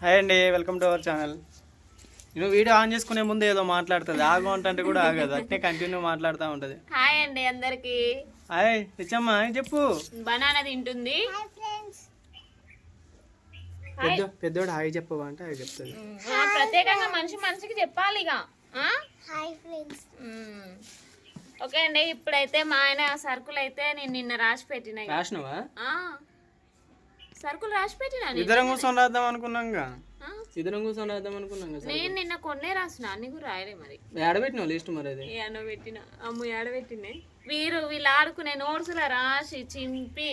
Hi అండి welcome to our channel. నేను video on చేసుకునే ముందు ఏదో మాట్లాడుతుంది. ఆగు అంటే కూడా ఆగదు అట్నే కంటిన్యూ మాట్లాడుతూ ఉంటుంది. హాయ్ అండి అందరికి. హాయ్ తెచ్చమ్మా చెప్పు? బనానా తింటుంది. పెద్ద పెద్దోడు హాయ్ చెప్పవా అంటే హాయ్ చెప్తుంది. ఆ, ప్రత్యేకంగా మనిషి మనిషికి చెప్పాలి ఇక ఆ? Hi friends. ఓకే అండి ఇప్పుడైతే మా ఆయన సరుకులు అయితే నేను నిన్న రాసి పెట్టిన. రాసినవా? ఆ. సరుకులు రాసి పెట్టినా నేను. ఇద్దరం కూర్చొని రాద్దాం అనుకున్నాంగా? ఇద్దరం కూర్చొని రాద్దాం అనుకున్నాం కదా నేను నిన్న కొన్నే రాసిన అన్ని కూడా రాయలే మరి. ఏడబెట్టినావు లిస్ట్ మరి అది? ఏడో పెట్టిన. అమ్మ ఏడ పెట్టినే వీరు వీళ్ళు ఆడుకునే నోట్స్లో రాసి చింపి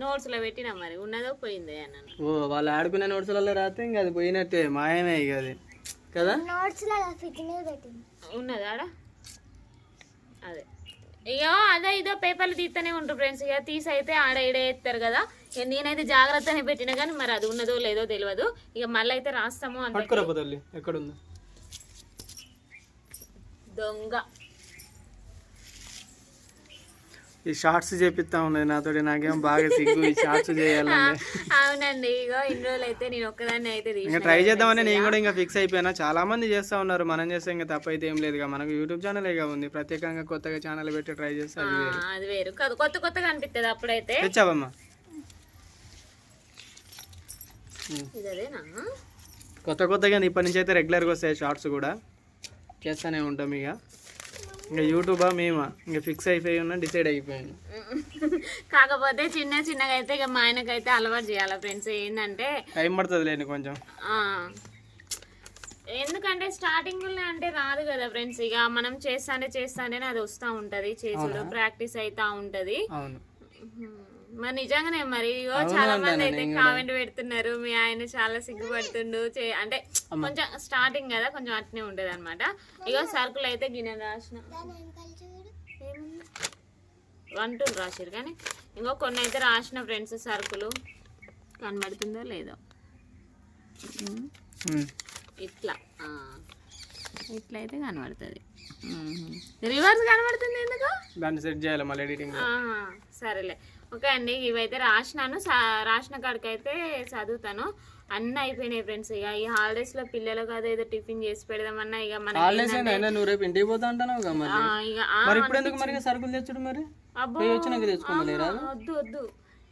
నోట్స్లో పెట్టిన మరి. ఉన్నదో పోయింది అన్నాను ఓ వాళ్ళు ఆడుకునే నోట్స్లలో రాస్తే ఇంకా అది పోయినట్టే మాయమే ఇక అది. కదా? నోట్స్ లాగా ఫిట్టింగ్ పెట్టింది. ఉన్నదా ఆడ అదే. ఇక అదే ఇదో పేపర్లు తీస్తూనే ఉంటారు ఫ్రెండ్స్. ఇక తీసి అయితే ఆడ ఈడ ఎత్తారు కదా. ఇక నేనైతే జాగ్రత్తనే పెట్టిన కానీ మరి అది ఉన్నదో లేదో తెలియదు ఇక మళ్ళీ అయితే రాస్తాము అంటే దొంగ. ఈ షార్ట్స్ చేపిస్తా ఉన్నది నాతోటి నాకేం బాగా సిగ్గు ఈ షార్ట్స్ చేయాలంటే. అవునండి ఇగో ఇన్ని రోజులు అయితే నేను ఒక్కదాన్ని అయితే ఇంకా ట్రై చేద్దామని నేను కూడా ఇంకా ఫిక్స్ అయిపోయినా. చాలా మంది చేస్తా ఉన్నారు మనం చేస్తే ఇంకా తప్పైతే ఏం లేదుగా మనకు యూట్యూబ్ ఛానల్ ఉంది. ప్రత్యేకంగా కొత్తగా ఛానల్ పెట్టి ట్రై చేస్తే అది వేరు. కొత్త కొత్త కొత్తగా అనిపిస్తుంది అప్పుడైతే. తెచ్చావమ్మా? కొత్త కొత్తగా ఇప్పటి నుంచి అయితే రెగ్యులర్గా వస్తాయి షార్ట్స్ కూడా. చేస్తూనే ఉంటాం ఇక. ఇంకా యూట్యూబా మేమా? ఇంకా ఫిక్స్ అయిపోయి ఉన్నా డిసైడ్ అయిపోయాను. కాకపోతే చిన్న చిన్నగా అయితే ఇక మా ఆయనకైతే అలవాటు చేయాలి ఫ్రెండ్స్. ఏంటంటే టైం పడుతుంది లేండి కొంచెం. ఎందుకంటే స్టార్టింగ్ అంటే రాదు కదా ఫ్రెండ్స్. ఇక మనం చేస్తానే చేస్తానే అది వస్తూ ఉంటది. చేసుడు ప్రాక్టీస్ అవుతా ఉంటది. మరి నిజంగానే మరి ఇగో చాలా మంది అయితే కామెంట్ పెడుతున్నారు మీ ఆయన చాలా సిగ్గుపడుతుండు చే- అంటే కొంచెం స్టార్టింగ్ కదా కొంచెం అట్నే ఉంటది అనమాట ఇగో సరుకులు అయితే గిన్నె రాసిన? వన్ టూ రాసిరు కానీ ఇంకో కొన్ని అయితే రాసిన ఫ్రెండ్స్ సరుకులు. కనబడుతుందో లేదో. ఇట్లా ఆ. ఇట్లా అయితే కనబడుతుంది రివర్స్ కనబడుతుంది ఎందుకు? దాన్ని సెట్ చేయాలి మళ్ళీ ఎడిటింగ్. సరేలే. ఓకే అండి ఇవైతే రాసినాను. రాసిన కాడికైతే చదువుతాను. అన్నీ అయిపోయినాయి ఫ్రెండ్స్. ఇక ఈ హాలిడేస్లో పిల్లలకు అదో ఏదో టిఫిన్ చేసి పెడదామన్నా ఇక మన హాలిడేస్ అయినా నువ్వు రేపు ఇంటికి పోతా కదా మరి? ఇప్పుడు ఎందుకు మరి సరుకులు తెచ్చుడు మరి? పోయి వచ్చినాక తెచ్చుకోలేరా వద్దు వద్దు.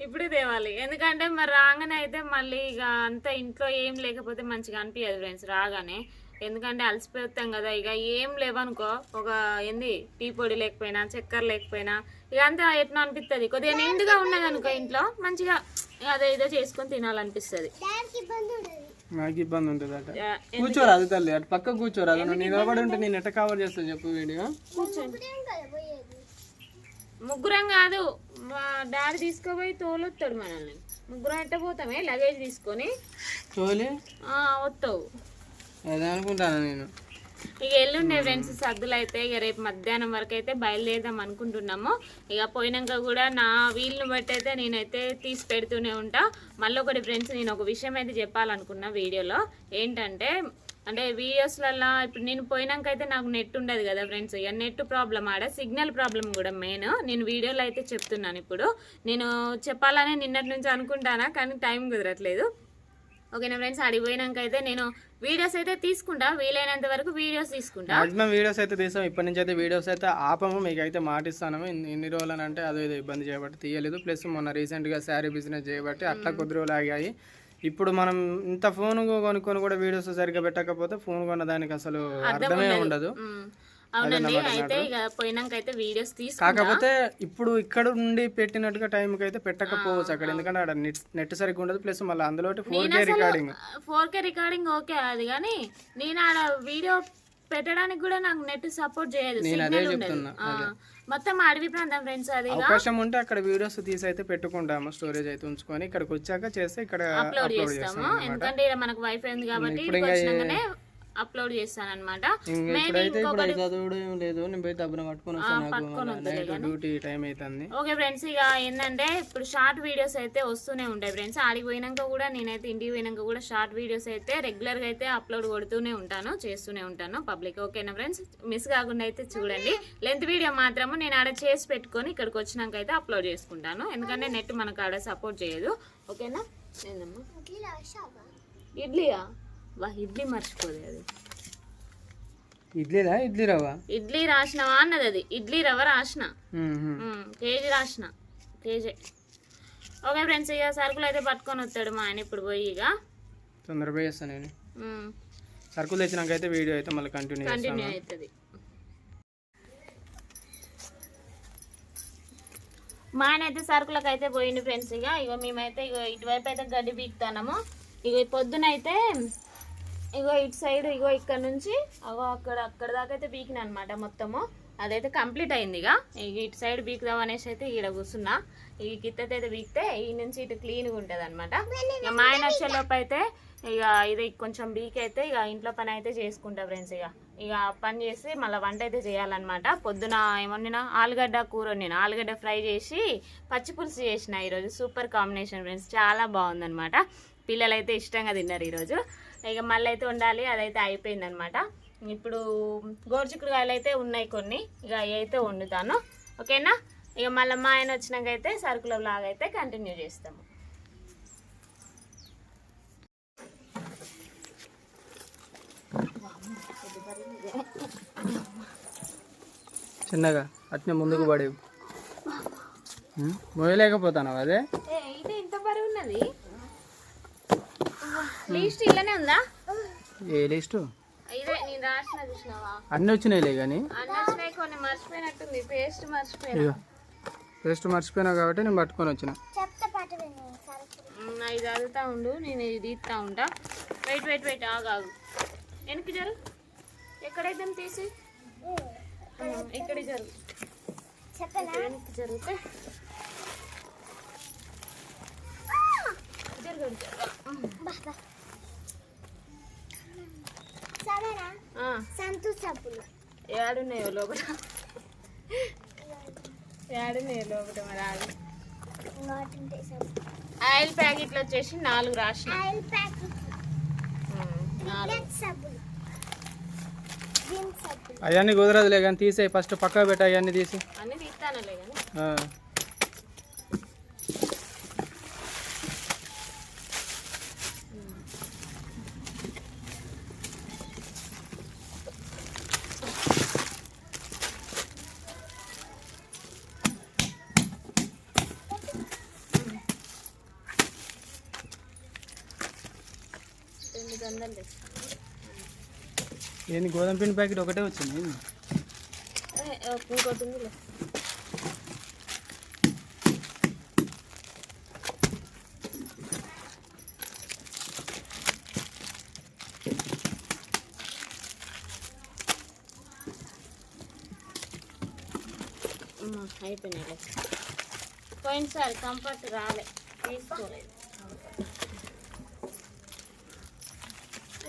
ఇప్పుడే తేవాలి. ఎందుకంటే మరి రాగానే అయితే మళ్ళీ ఇక అంతా ఇంట్లో ఏం లేకపోతే మంచిగా అనిపించదు ఫ్రెండ్స్ రాగానే. ఎందుకంటే అలసిపోతాం కదా ఇక ఏం లేవనుకో ఒక ఏంది టీ పొడి లేకపోయినా చక్కెర లేకపోయినా ఇక అంతా ఎట్లా అనిపిస్తుంది కొద్దిగా నిండుగా ఉన్నది అనుకో ఇంట్లో మంచిగా అదో ఏదో చేసుకొని తినాలనిపిస్తుంది. నాకు ఇబ్బంది ఉంటుంది అట కూర్చోరాదు తల్లి అటు పక్క కూర్చోరాదు నువ్వు నిలబడి ఉంటే నేను ఎట్ట కవర్ చేస్తాను చెప్పు వీడియో? ముగ్గురం కాదు మా డాడీ తీసుకోపోయి తోలొస్తాడు మనల్ని. ముగ్గురం ఎట్ట పోతామే లగేజ్ తీసుకొని. తోలి? ఆ, వస్తావు. అదే అనుకుంటాను నేను? ఇక ఎల్లుండే ఫ్రెండ్స్ సర్దులు అయితే ఇక రేపు మధ్యాహ్నం వరకు అయితే బయలుదేరదాం అనుకుంటున్నాము. ఇక పోయినాక కూడా నా వీలుని బట్టి అయితే నేనైతే తీసి పెడుతూనే ఉంటా. మళ్ళీ ఒకటి ఫ్రెండ్స్ నేను ఒక విషయం అయితే చెప్పాలనుకున్నా వీడియోలో. ఏంటంటే అంటే వీడియోస్లలో ఇప్పుడు నేను పోయినాక అయితే నాకు నెట్ ఉండదు కదా ఫ్రెండ్స్. ఇక నెట్ ప్రాబ్లం ఆడ సిగ్నల్ ప్రాబ్లం కూడా మెయిన్ నేను వీడియోలో అయితే చెప్తున్నాను ఇప్పుడు. నేను చెప్పాలని నిన్నటి నుంచి అనుకుంటానా కానీ టైం కుదరట్లేదు. ఓకేనా ఫ్రెండ్స్? అడిగిపోయినాక అయితే నేను వీడియోస్ అయితే తీసుకుంటా. వీలైనంత వరకు వీడియోస్ తీసుకుంటా. మాక్సిమం వీడియోస్ అయితే తీసాం ఇప్పటి నుంచి అయితే వీడియోస్ అయితే ఆపము. మీకు అయితే మాటిస్తాను ఇన్ని ఇన్ని రోజులు అని అంటే అదో ఏదో ఇబ్బంది చేయబట్టి తీయలేదు. ప్లస్ మొన్న రీసెంట్గా శారీ బిజినెస్ చేయబట్టి అట్లా కొద్ది రోజులు ఆగాయి. ఇప్పుడు మనం ఇంత ఫోన్ కొనుక్కొని కూడా వీడియోస్ సరిగ్గా పెట్టకపోతే ఫోన్ కొన్న దానికి అసలు అర్థమే ఉండదు. అవునండి అయితే ఇక పోయినాక అయితే వీడియోస్ కాకపోతే ఇప్పుడు ఇక్కడ నుండి పెట్టినట్టుగా టైంకి అయితే పెట్టకపోవచ్చు అక్కడ. ఎందుకంటే అక్కడ నెట్ సరిగ్గా ఉండదు. ప్లస్ మళ్ళీ అందులో four K recording. Four K recording okay అది కానీ నేను ఆడ వీడియో పెట్టడానికి కూడా నాకు నెట్ సపోర్ట్ చేయదు. సిగ్నల్ ఉండదు. ఆ, మొత్తం అడవి ప్రాంతం ఫ్రెండ్స్ అది అవకాశం ఉంటే అక్కడ వీడియోస్ తీసి అయితే పెట్టుకుంటాము స్టోరేజ్ అయితే ఉంచుకొని. ఇక్కడికి వచ్చాక చేస్తే ఇక్కడ అప్లోడ్ చేస్తాము. ఎందుకంటే మనకు వైఫై ఉంది కాబట్టి అప్లోడ్ చేస్తాను అనమాట ఓకే ఫ్రెండ్స్ ఇక ఏంటంటే ఇప్పుడు షార్ట్ వీడియోస్ అయితే వస్తూనే ఉంటాయి ఫ్రెండ్స్ ఆడికి పోయినాక కూడా నేనైతే ఇంటికి పోయినాక కూడా షార్ట్ వీడియోస్ అయితే రెగ్యులర్గా అయితే అప్లోడ్ కొడుతూనే ఉంటాను చేస్తూనే ఉంటాను పబ్లిక్ ఓకేనా ఫ్రెండ్స్ మిస్ కాకుండా అయితే చూడండి. లెంత్ వీడియో మాత్రము నేను ఆడ చేసి పెట్టుకొని ఇక్కడికి వచ్చినాక అయితే అప్లోడ్ చేసుకుంటాను. ఎందుకంటే నెట్ మనకు ఆడ సపోర్ట్ చేయదు. ఓకేనా ఇడ్లీయా? వా ఇడ్లీ మర్చిపోదు అది. ఇడ్లీదా ఇడ్లీ రవ్వ? ఇడ్లీ రాసినవా అన్నది అది. ఇడ్లీ రవ్వ రాసిన. కేజీ రాసిన. కేజీ. ఓకే ఫ్రెండ్స్ ఇక సరుకులు అయితే పట్టుకొని వస్తాడు మా ఆయన ఇప్పుడు పోయి ఇక తొందరగా చేస్తాను నేను. సరుకులు తెచ్చినాక అయితే వీడియో అయితే మళ్ళీ కంటిన్యూ కంటిన్యూ అవుతుంది. మా ఆయన అయితే సరుకులకు అయితే పోయింది ఫ్రెండ్స్ ఇక ఇగో మేమైతే ఇగో ఇటువైపు అయితే గడ్డి బీక్తానము ఇగో ఈ పొద్దున అయితే ఇగో ఇటు సైడ్ ఇగో ఇక్కడ నుంచి అగో అక్కడ అక్కడ దాకా అయితే బీకిన అనమాట మొత్తము. అదైతే కంప్లీట్ అయింది ఇక ఇక ఇటు సైడ్ బీకుదాం అనేసి అయితే ఇక్కడ కూర్చున్నా. ఈ గిత్తత అయితే బీకితే ఈ నుంచి ఇటు క్లీన్గా ఉంటుంది అనమాట ఇక మా ఆయన వచ్చేలోపు అయితే ఇక ఇది కొంచెం బీక్ అయితే ఇక ఇంట్లో పని అయితే చేసుకుంటా ఫ్రెండ్స్ ఇక ఇక పని చేసి మళ్ళీ వంట అయితే చేయాలన్నమాట. పొద్దున ఏమన్నా ఆలుగడ్డ కూర నేను ఆలుగడ్డ ఫ్రై చేసి పచ్చి పులుసు చేసిన ఈరోజు. Super combination friends. చాలా బాగుందన్నమాట. పిల్లలైతే ఇష్టంగా తిన్నారు ఈరోజు. ఇక మళ్ళీ అయితే వండాలి అదైతే అయిపోయిందనమాట. ఇప్పుడు గోరుచిక్కుడుకాయలు అయితే ఉన్నాయి కొన్ని ఇక అయితే వండుతాను. ఓకేనా? ఇక మళ్ళీ మా ఆయన వచ్చినాక అయితే సరుకుల లాగా అయితే కంటిన్యూ చేస్తాము చిన్నగా అట్నే ముందుకు పడేవి. మోయలేకపోతాను అదే? ఇది ఇంత బరువు ఉన్నది? లీస్ట్ ఇల్లనే ఉందా? ఏ లిస్టు ఇదే నేను రాసిన చూసినావా? అన్నీ వచ్చినాయిలే కానీ. అన్నీ వచ్చినాయి కొన్ని మర్చిపోయినట్టుంది. పేస్ట్ మర్చిపోయినా. టేస్ట్ మర్చిపోయినా కాబట్టి నేను పట్టుకొని వచ్చిన. ఇది చదువుతా ఉండు నేను ఇది తీస్తా ఉంటా. వెయిట్ వెయిట్ వెయిట్ ఆగు ఆగు. వెనక్కి జరు. ఎక్కడైతే తీసి? ఉమ్, ఇక్కడికి జరుగు వెనక్కి జరిగితే జరుగు సబ్బులు. ఏడున్నాయో లోపల? ఏడున్నాయో లోపల మరి ఆయిల్ ప్యాకెట్లు వచ్చేసి నాలుగు రాసిన. ఆయిల్ ప్యాకెట్ అవన్నీ కుదరదులే కానీ తీసేయి. ఫస్ట్ పక్క పెట్ట అవన్నీ తీసి. అన్నీ తీస్తానులే కానీ. ఏంది గోధుమ పిండి ప్యాకెట్ ఒకటే వచ్చింది ఇంకోటి అయిపోయినాయిలే పోయినసారి కంఫర్ట్ రాలే తీసుకోలేదు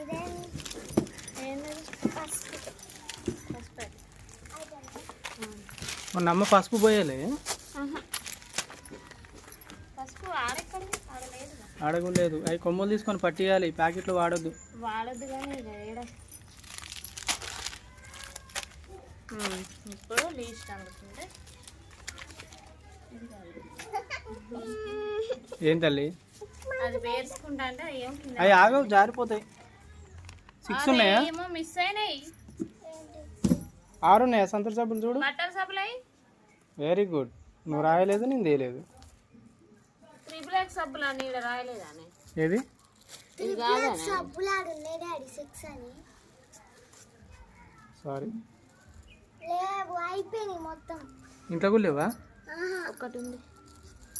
ఇదేం ఏంటది పసుపు ఫస్ట్ అయిపోయింది మొన్న అమ్మ పసుపు పోయాలి. అడగలేదు అవి కొమ్మలు తీసుకొని పట్టియాలి. ప్యాకెట్లు వాడొద్దు. వాడద్దు ఇప్పుడు లీస్ట్ అనుకుంటే ఏం తల్లి? అది వేసుకుంటా అంటే ఏం కింద అవి ఆగవు జారిపోతాయి. సిక్స్ ఉన్నాయా? ఏమో మిస్ అయినాయి. ఆరు ఉన్నాయా? సంతూర్ సబ్బులు చూడు. బట్టల సప్లై వెరీ గుడ్ నువ్వు రాయలేదు నేను తేలేదు త్రిబుల్ ఎక్స్ సబ్బులు అని? ఇక్కడ రాయలేదానే ఏది సబ్బులు సారీ మొత్తం. ఇంట్లో కూడా లేవా? ఒకటి ఉంది.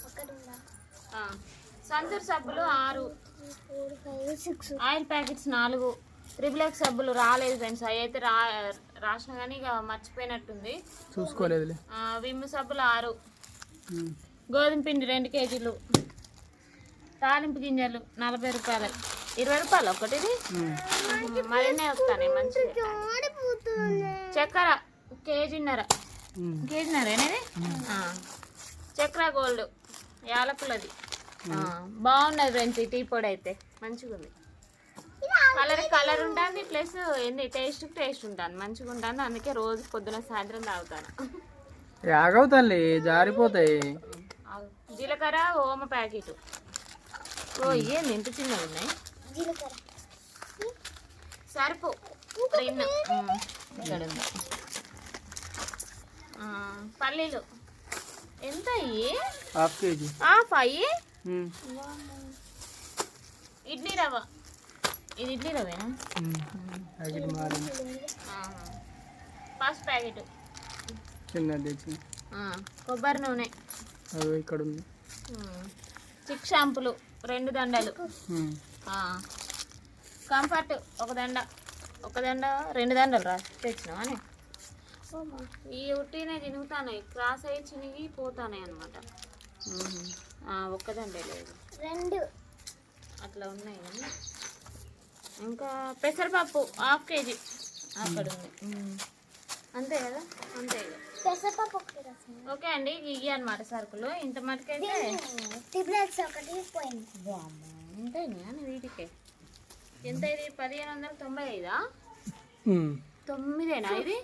ఒకటి ఉందా? ఆ, సంతూర్ సబ్బులు ఆరు. Four five six oil packets నాలుగు. త్రిబుల్ ఎక్స్ సబ్బులు రాలేదు ఫ్రెండ్స్. అవి అయితే రా రాసిన కానీ ఇక మర్చిపోయినట్టుంది. చూసుకోలేదులే. ఆ, విమ్ సబ్బులు ఆరు. గోధుమ పిండి రెండు కేజీలు. తాలింపు గింజలు నలభై రూపాయలు. ఇరవై రూపాయలు ఒకటిది ఉమ్. మరిన్నే వస్తాయి మంచిగా ఆడిపోతుంది చక్కెర కేజీన్నర. కేజీన్నర అనేది చక్కెర గోల్డ్ యాలకులది. బాగున్నది ఫ్రెండ్స్ ఈ టీ పొడి అయితే. మంచిగా ఉంది కలర్ కలర్ ఉంటుంది ప్లస్ ఏంది టేస్ట్ టేస్ట్ ఉంటుంది మంచిగా ఉంటుంది అందుకే రోజు పొద్దున సాయంత్రం తాగుతాను. ఆగవు తల్లి జారిపోతాయి. జీలకర్ర ఓమ ప్యాకెట్. ఓ ఏంది ఎంత చిన్నగా ఉన్నాయి? సరుపు. ఇక్కడ ఉంది. పల్లీలు. ఎంత హాఫ్ కేజీ. హాఫ్ అయ్యి? ఉమ్, ఇడ్లీ రవ్వ. ఇది ఇడ్లీ రవ్వేనా ఉమ్. ప్యాకెట్ మారింది. పసుపు ప్యాకెట్. చిన్నది కొబ్బరి నూనె. అదో ఇక్కడ ఉంది. చిక్ షాంపులు రెండు దండలు. కంఫర్ట్ ఒక దండ. ఒక దండ రెండు దండలు రా తెచ్చినావా అని ఈ ఉట్టినే చినుగుతాయి క్రాస్ అయ్యి చినిగి పోతాయి అనమాట ఒక్క దండే లేదు. రెండు. అట్లా ఉన్నాయి కానీ. ఇంకా పెసరపప్పు హాఫ్ కేజీ. అక్కడ ఉంది. అంతే కదా? అంతే. పెసరపప్పు ఓకే అండి ఇవి అనమాట సరుకులు. ఇంత మటుకైతే ఒకటి పోయింది. ఉంటాయి వీటికే? ఎంత ఇది? పదిహేను వందల తొంభై ఐదా. తొమ్మిదేనా ఇది?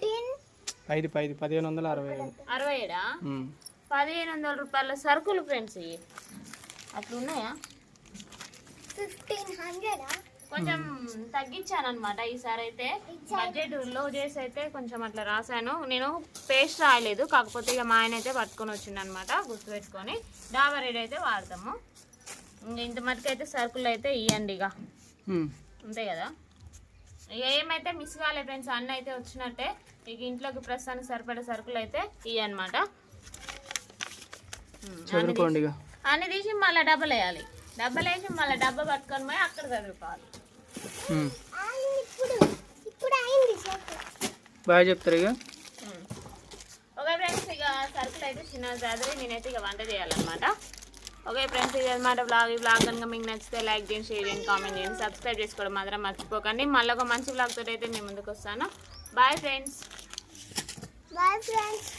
ఐదు పైది పదిహేను వందల అరవై ఐదు. అరవై ఏడా. పదిహేను వందల రూపాయల సరుకులు ఫ్రెండ్స్ ఇవి. అట్లా ఉన్నాయా ఫిఫ్టీన్ హండ్రెడా? కొంచెం తగ్గించాను అనమాట ఈసారి అయితే. బడ్జెట్లో చేసి అయితే కొంచెం అట్లా రాశాను. నేను పేస్ట్ రాయలేదు. కాకపోతే ఇక మా ఆయన అయితే పట్టుకొని వచ్చిండు అనమాట గుర్తుపెట్టుకొని. డాబా రెడీ అయితే వాడతాము. ఇంక ఇంత మటుకు అయితే సరుకులు అయితే ఇవ్వండి ఇక. ఉమ్. అంతే కదా. ఇక ఏమైతే మిస్ కాలే ఫ్రెండ్స్ అన్న అయితే వచ్చినట్టే ఇక ఇంట్లోకి ప్రస్తుతానికి సరిపడే సరుకులు అయితే ఇవన్నమాట ఇక. అన్ని తీసి మళ్ళీ డబ్బలు వేయాలి. డబ్బలు వేసి మళ్ళీ డబ్బా పట్టుకొని పోయి అక్కడ చదువుకోవాలి. బాగా చెప్తారు ఇక. ఓకే ఫ్రెండ్స్ ఇక సరుకులు అయితే చిన్న చదివి నేనైతే ఇక వంట చేయాలన్నమాట. ఓకే ఫ్రెండ్స్ ఇది అనమాట బ్లాగ్ ఈ బ్లాగ్ కనుక మీకు నచ్చితే లైక్ చేయండి షేర్ చేయండి కామెంట్ చేయండి సబ్స్క్రైబ్ చేసుకోవడం మాత్రం మర్చిపోకండి. మళ్ళీ ఒక మంచి బ్లాగ్ తోటి అయితే నేను ముందుకు వస్తాను. Bye friends bye friends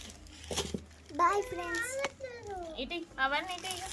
bye friends ఇటీ అవన్నీ ఇటీ ఇక